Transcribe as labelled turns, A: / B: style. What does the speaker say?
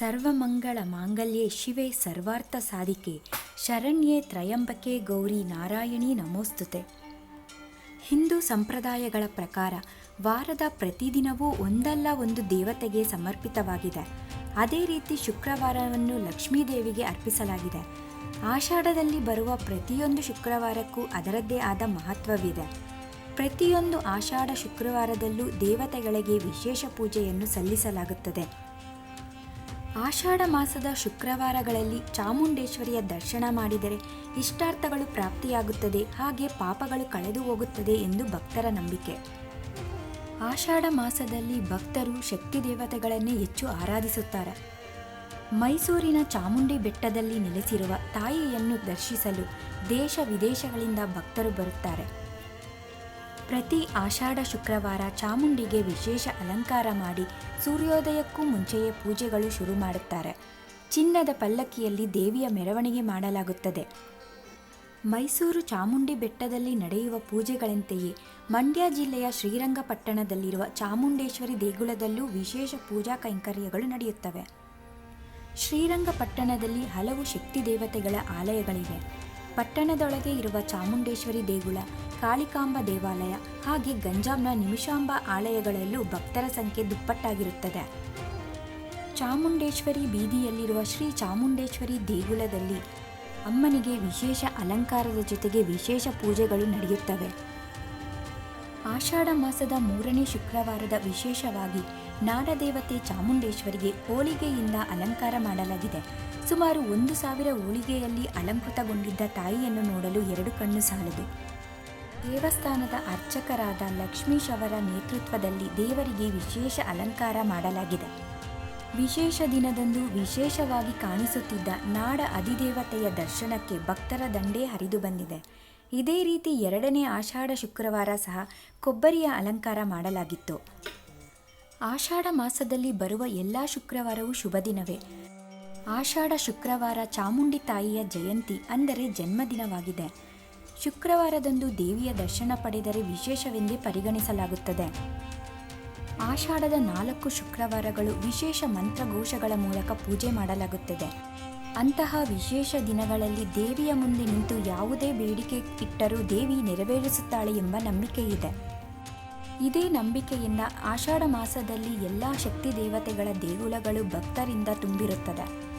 A: ಸರ್ವಮಂಗಳ ಮಾಂಗಲ್ಯೆ ಶಿವೆ ಸರ್ವಾರ್ಥ ಸಾಧಿಕೆ, ಶರಣ್ಯೆ ತ್ರಯಂಬಕೆ ಗೌರಿ ನಾರಾಯಣಿ ನಮೋಸ್ತುತೆ. ಹಿಂದೂ ಸಂಪ್ರದಾಯಗಳ ಪ್ರಕಾರ ವಾರದ ಪ್ರತಿದಿನವೂ ಒಂದಲ್ಲ ಒಂದು ದೇವತೆಗೆ ಸಮರ್ಪಿತವಾಗಿದೆ. ಅದೇ ರೀತಿ ಶುಕ್ರವಾರವನ್ನು ಲಕ್ಷ್ಮೀದೇವಿಗೆ ಅರ್ಪಿಸಲಾಗಿದೆ. ಆಷಾಢದಲ್ಲಿ ಬರುವ ಪ್ರತಿಯೊಂದು ಶುಕ್ರವಾರಕ್ಕೂ ಅದರದ್ದೇ ಆದ ಮಹತ್ವವಿದೆ. ಪ್ರತಿಯೊಂದು ಆಷಾಢ ಶುಕ್ರವಾರದಲ್ಲೂ ದೇವತೆಗಳಿಗೆ ವಿಶೇಷ ಪೂಜೆಯನ್ನು ಸಲ್ಲಿಸಲಾಗುತ್ತದೆ. ಆಷಾಢ ಮಾಸದ ಶುಕ್ರವಾರಗಳಲ್ಲಿ ಚಾಮುಂಡೇಶ್ವರಿಯ ದರ್ಶನ ಮಾಡಿದರೆ ಇಷ್ಟಾರ್ಥಗಳು ಪ್ರಾಪ್ತಿಯಾಗುತ್ತದೆ, ಹಾಗೆ ಪಾಪಗಳು ಕಳೆದು ಹೋಗುತ್ತದೆ ಎಂದು ಭಕ್ತರ ನಂಬಿಕೆ. ಆಷಾಢ ಮಾಸದಲ್ಲಿ ಭಕ್ತರು ಶಕ್ತಿ ದೇವತೆಗಳನ್ನೇ ಹೆಚ್ಚು ಆರಾಧಿಸುತ್ತಾರೆ. ಮೈಸೂರಿನ ಚಾಮುಂಡಿ ಬೆಟ್ಟದಲ್ಲಿ ನೆಲೆಸಿರುವ ತಾಯಿಯನ್ನು ದರ್ಶಿಸಲು ದೇಶ ವಿದೇಶಗಳಿಂದ ಭಕ್ತರು ಬರುತ್ತಾರೆ. ಪ್ರತಿ ಆಷಾಢ ಶುಕ್ರವಾರ ಚಾಮುಂಡಿಗೆ ವಿಶೇಷ ಅಲಂಕಾರ ಮಾಡಿ ಸೂರ್ಯೋದಯಕ್ಕೂ ಮುಂಚೆಯೇ ಪೂಜೆಗಳು ಶುರು ಮಾಡುತ್ತಾರೆ. ಚಿನ್ನದ ಪಲ್ಲಕ್ಕಿಯಲ್ಲಿ ದೇವಿಯ ಮೆರವಣಿಗೆ ಮಾಡಲಾಗುತ್ತದೆ. ಮೈಸೂರು ಚಾಮುಂಡಿ ಬೆಟ್ಟದಲ್ಲಿ ನಡೆಯುವ ಪೂಜೆಗಳಂತೆಯೇ ಮಂಡ್ಯ ಜಿಲ್ಲೆಯ ಶ್ರೀರಂಗಪಟ್ಟಣದಲ್ಲಿರುವ ಚಾಮುಂಡೇಶ್ವರಿ ದೇಗುಲದಲ್ಲೂ ವಿಶೇಷ ಪೂಜಾ ಕೈಂಕರ್ಯಗಳು ನಡೆಯುತ್ತವೆ. ಶ್ರೀರಂಗಪಟ್ಟಣದಲ್ಲಿ ಹಲವು ಶಕ್ತಿ ದೇವತೆಗಳ ಆಲಯಗಳಿವೆ. ಪಟ್ಟಣದೊಳಗೆ ಇರುವ ಚಾಮುಂಡೇಶ್ವರಿ ದೇಗುಲ, ಕಾಳಿಕಾಂಬ ದೇವಾಲಯ ಹಾಗೆ ಗಂಜಾಂನ ನಿಮಿಷಾಂಬ ಆಲಯಗಳಲ್ಲೂ ಭಕ್ತರ ಸಂಖ್ಯೆ ದುಪ್ಪಟ್ಟಾಗಿರುತ್ತದೆ. ಚಾಮುಂಡೇಶ್ವರಿ ಬೀದಿಯಲ್ಲಿರುವ ಶ್ರೀ ಚಾಮುಂಡೇಶ್ವರಿ ದೇಗುಲದಲ್ಲಿ ಅಮ್ಮನಿಗೆ ವಿಶೇಷ ಅಲಂಕಾರದ ಜೊತೆಗೆ ವಿಶೇಷ ಪೂಜೆಗಳು ನಡೆಯುತ್ತವೆ. ಆಷಾಢ ಮಾಸದ ಮೂರನೇ ಶುಕ್ರವಾರದ ವಿಶೇಷವಾಗಿ ನಾಡದೇವತೆ ಚಾಮುಂಡೇಶ್ವರಿಗೆ ಹೋಳಿಗೆಯಿಂದ ಅಲಂಕಾರ ಮಾಡಲಾಗಿದೆ. ಸುಮಾರು ಒಂದು ಸಾವಿರ ಹೋಳಿಗೆಯಲ್ಲಿ ಅಲಂಕೃತಗೊಂಡಿದ್ದ ತಾಯಿಯನ್ನು ನೋಡಲು ಎರಡು ಕಣ್ಣು ಸಾಲದು. ದೇವಸ್ಥಾನದ ಅರ್ಚಕರಾದ ಲಕ್ಷ್ಮೀಶ್ ಅವರ ನೇತೃತ್ವದಲ್ಲಿ ದೇವರಿಗೆ ವಿಶೇಷ ಅಲಂಕಾರ ಮಾಡಲಾಗಿದೆ. ವಿಶೇಷ ದಿನದಂದು ವಿಶೇಷವಾಗಿ ಕಾಣಿಸುತ್ತಿದ್ದ ನಾಡ ಅಧಿದೇವತೆಯ ದರ್ಶನಕ್ಕೆ ಭಕ್ತರ ದಂಡೇ ಹರಿದು ಬಂದಿದೆ. ಇದೇ ರೀತಿ ಎರಡನೇ ಆಷಾಢ ಶುಕ್ರವಾರ ಸಹ ಕೊಬ್ಬರಿಯ ಅಲಂಕಾರ ಮಾಡಲಾಗಿತ್ತು. ಆಷಾಢ ಮಾಸದಲ್ಲಿ ಬರುವ ಎಲ್ಲ ಶುಕ್ರವಾರವೂ ಶುಭ ದಿನವೇ. ಆಷಾಢ ಶುಕ್ರವಾರ ಚಾಮುಂಡಿ ತಾಯಿಯ ಜಯಂತಿ ಅಂದರೆ ಜನ್ಮದಿನವಾಗಿದೆ. ಶುಕ್ರವಾರದಂದು ದೇವಿಯ ದರ್ಶನ ಪಡೆದರೆ ವಿಶೇಷವೆಂದೇ ಪರಿಗಣಿಸಲಾಗುತ್ತದೆ. ಆಷಾಢದ ನಾಲ್ಕು ಶುಕ್ರವಾರಗಳು ವಿಶೇಷ ಮಂತ್ರಘೋಷಗಳ ಮೂಲಕ ಪೂಜೆ ಮಾಡಲಾಗುತ್ತದೆ. ಅಂತಹ ವಿಶೇಷ ದಿನಗಳಲ್ಲಿ ದೇವಿಯ ಮುಂದೆ ನಿಂತು ಯಾವುದೇ ಬೇಡಿಕೆ ಇಟ್ಟರೂ ದೇವಿ ನೆರವೇರಿಸುತ್ತಾಳೆ ಎಂಬ ನಂಬಿಕೆ ಇದೆ ಇದೇ ನಂಬಿಕೆಯಿಂದ ಆಷಾಢ ಮಾಸದಲ್ಲಿ ಎಲ್ಲ ಶಕ್ತಿ ದೇವತೆಗಳ ದೇಗುಲಗಳು ಭಕ್ತರಿಂದ ತುಂಬಿರುತ್ತದೆ.